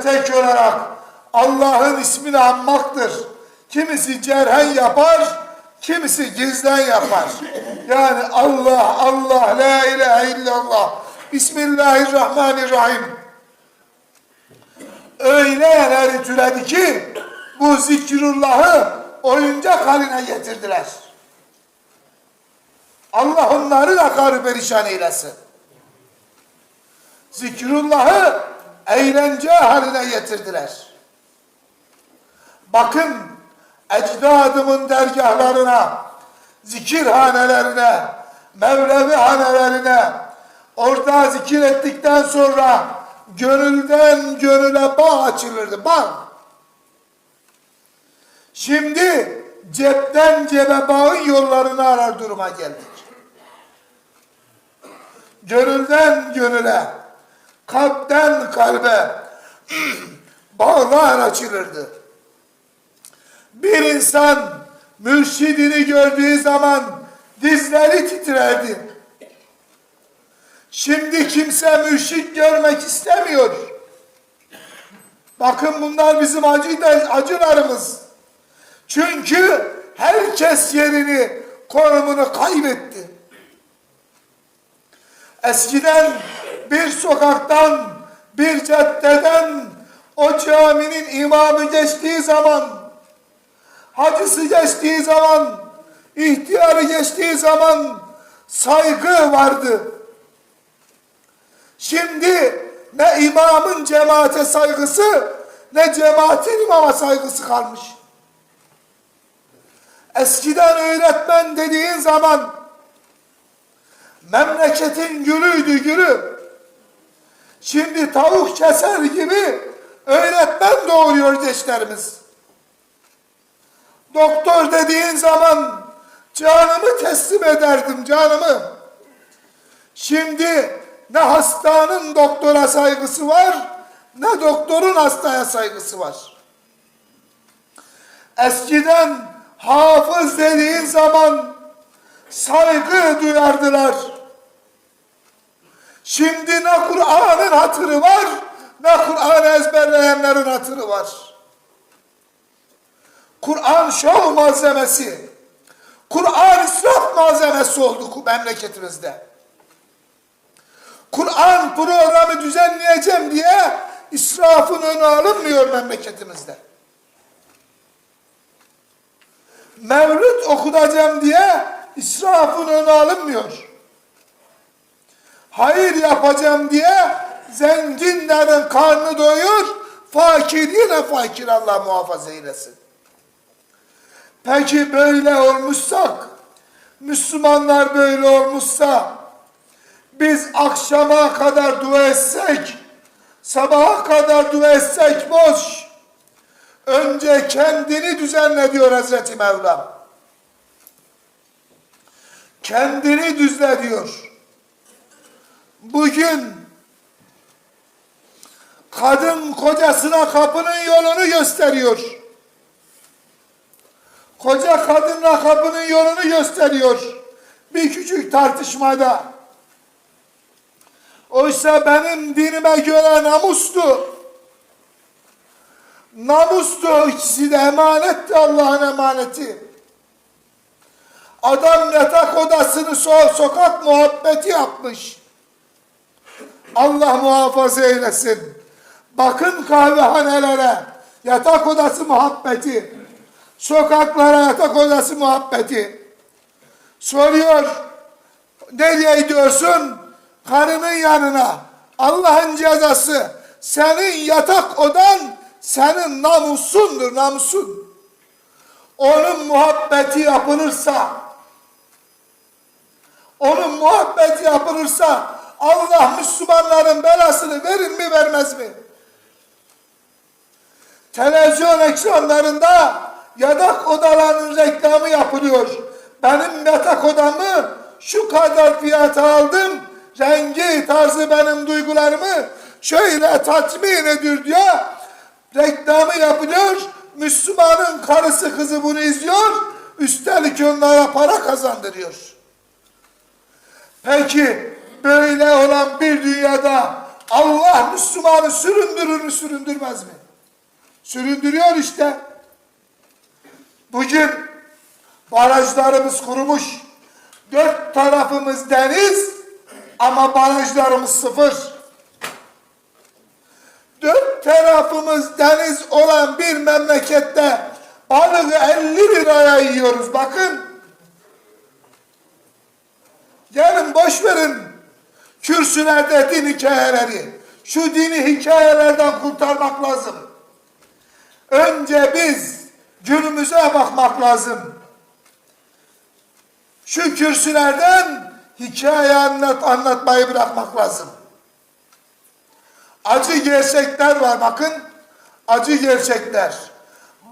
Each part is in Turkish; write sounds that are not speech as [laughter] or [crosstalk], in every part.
tek olarak Allah'ın ismini anmaktır. Kimisi cerhen yapar, kimisi gizlen yapar. Yani Allah, Allah, la ilahe illallah. Bismillahirrahmanirrahim. Öyle yerleri türedi ki bu zikrullahı oyuncak haline getirdiler. Allah onları da karı perişan eylesin. Zikrullahı eğlence haline getirdiler. Bakın ecdadımın dergahlarına, zikirhanelerine, mevlevi hanelerine, orada zikir ettikten sonra gönülden gönüle bağ açılırdı. Bağ. Şimdi cepten cebe bağın yollarını arar duruma geldik. Gönülden gönüle, kalpten kalbe [clears throat] bağlar açılırdı. Bir insan mürşidini gördüğü zaman dizleri titrerdi. Şimdi kimse mürşit görmek istemiyor. Bakın bunlar bizim acı acılarımız. Çünkü herkes yerini, konumunu kaybetti. Eskiden bir sokaktan, bir caddeden o caminin imamı geçtiği zaman, hacısı geçtiği zaman, ihtiyarı geçtiği zaman saygı vardı. Şimdi ne imamın cemaate saygısı, ne cemaatin imama saygısı kalmış. Eskiden öğretmen dediğin zaman memleketin gülüydü gülü. Şimdi tavuk keser gibi öğretmen doğuruyor gençlerimiz. Doktor dediğin zaman canımı teslim ederdim canımı. Şimdi ne hastanın doktora saygısı var ne doktorun hastaya saygısı var. Eskiden hafız dediğin zaman saygı duyardılar. Şimdi ne Kur'an'ın hatırı var, ne Kur'an'ı ezberleyenlerin hatırı var. Kur'an şov malzemesi, Kur'an israf malzemesi oldu bu memleketimizde. Kur'an programı düzenleyeceğim diye israfın önü alınmıyor memleketimizde. Mevlüt okutacağım diye israfın önü alınmıyor. Hayır yapacağım diye zenginlerin karnı doyur, fakir yine fakir Allah muhafaza eylesin. Peki böyle olmuşsak, Müslümanlar böyle olmuşsa, biz akşama kadar dua etsek, sabaha kadar dua etsek boş. Önce kendini düzenle diyor Hazreti Mevlam. Kendini düzle diyor. Bugün kadın kocasına kapının yolunu gösteriyor. Koca kadınla kapının yolunu gösteriyor. Bir küçük tartışmada. Oysa benim dinime göre namustu. Namustu ikisi de emanetti Allah'ın emaneti. Adam yatak odasını so sokak muhabbeti yapmış. Allah muhafaza eylesin. Bakın kahvehanelere yatak odası muhabbeti. Sokaklara yatak odası muhabbeti. Soruyor. Nereye gidiyorsun? Karının yanına. Allah'ın cezası. Senin yatak odan senin namusundur namusun. Onun muhabbeti yapılırsa onun muhabbeti yapılırsa Allah Müslümanların belasını verir mi vermez mi? Televizyon ekranlarında yatak odalarının reklamı yapılıyor. Benim yatak odamı şu kadar fiyata aldım. Rengi, tarzı benim duygularımı şöyle tatmin ediyor diyor. Reklamı yapılıyor. Müslümanın karısı kızı bunu izliyor. Üstelik onlara para kazandırıyor. Peki böyle olan bir dünyada Allah Müslümanı süründürür mü süründürmez mi? Süründürüyor işte. Bugün barajlarımız kurumuş. Dört tarafımız deniz ama barajlarımız sıfır. Dört tarafımız deniz olan bir memlekette balığı 50 liraya yiyoruz. Bakın. Gelin boş verin kürsülerde din hikayeleri. Şu dini hikayelerden kurtarmak lazım. Önce biz günümüze bakmak lazım. Şu kürsülerden hikaye anlat, anlatmayı bırakmak lazım. Acı gerçekler var bakın. Acı gerçekler.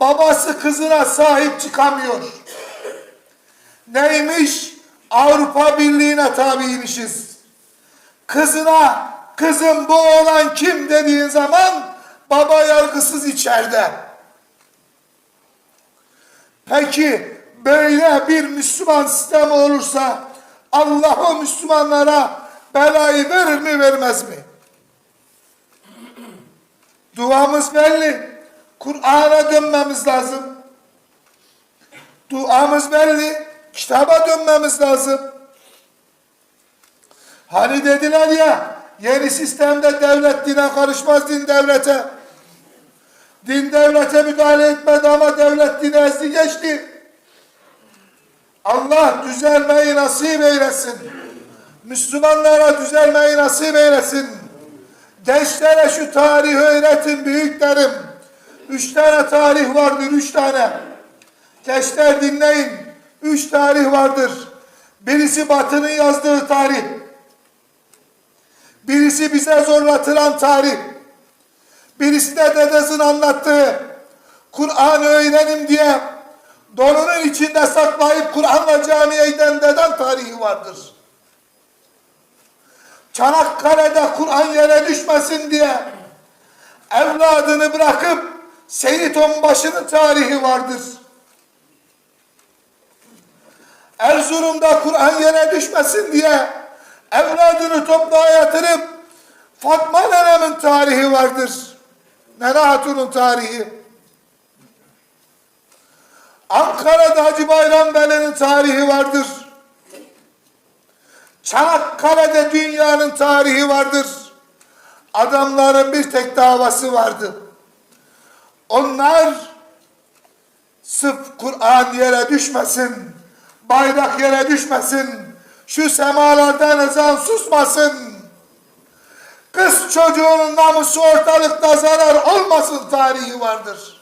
Babası kızına sahip çıkamıyor. Neymiş? Avrupa Birliği'ne tabiymişiz. Kızına, kızım bu oğlan kim dediğin zaman baba yargısız içeride. Peki böyle bir Müslüman sistemi olursa Allah o Müslümanlara belayı verir mi vermez mi? Duamız belli. Kur'an'a dönmemiz lazım. Duamız belli. Kitaba dönmemiz lazım. Hani dediler ya yeni sistemde devlet dine karışmaz din devlete. Din devlete müdahale etmedi ama devlet dine ezdi geçti. Allah düzelmeyi nasip eylesin. Müslümanlara düzelmeyi nasip eylesin. Gençlere şu tarihi öğretin büyüklerim. Üç tane tarih vardır, üç tane. Gençler dinleyin. Üç tarih vardır. Birisi Batı'nın yazdığı tarih. Birisi bize zorlatılan tarih. Birisi de dedesinin anlattığı Kur'an öğrenim diye donunun içinde saklayıp Kur'an'la camiye giden deden tarihi vardır. Çanakkale'de Kur'an yere düşmesin diye evladını bırakıp Seyit Onbaşı'nın tarihi vardır. Erzurum'da Kur'an yere düşmesin diye evladını toprağa yatırıp Fatma nenemin tarihi vardır. Nene Hatun'un tarihi. Ankara'da Hacı Bayram Veli'nin tarihi vardır. Çanakkale'de dünyanın tarihi vardır. Adamların bir tek davası vardı. Onlar sırf Kur'an yere düşmesin, bayrak yere düşmesin, şu semalardan ezan susmasın, kız çocuğunun namusu ortalıkta zarar olmasın tarihi vardır.